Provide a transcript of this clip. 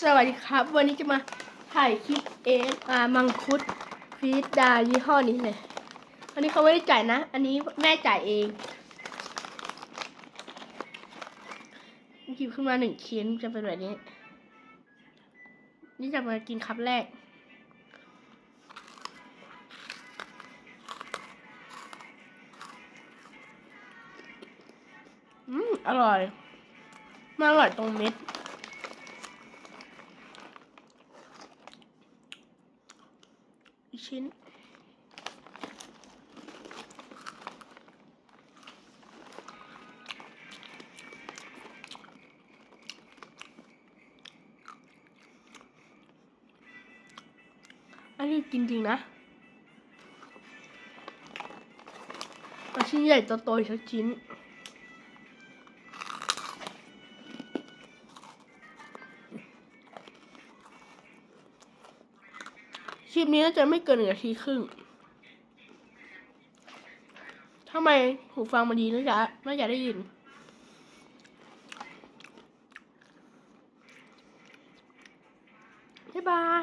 สวัสดีครับ วันนี้จะมาถ่ายคลิปเออามังคุดฟีดดายี่ห้อนี้เลย อันนี้เขาไม่ได้จ่ายนะ อันนี้แม่จ่ายเองหยิบขึ้นมาหนึ่งชิ้นจะเป็นแบบนี้ นี่จะมากินคับแรก อืม อร่อยมันอร่อยตรงเม็ด อีก ชิ้น อันนี้กินจริงนะชิ้นใหญ่โตๆสักชิ้น คลิปนี้น่าจะไม่เกินหนึ่งนาทีครึ่งทำไมหูฟังมันดีนะจ๊ะน่าจะได้ยิน บ๊ายบาย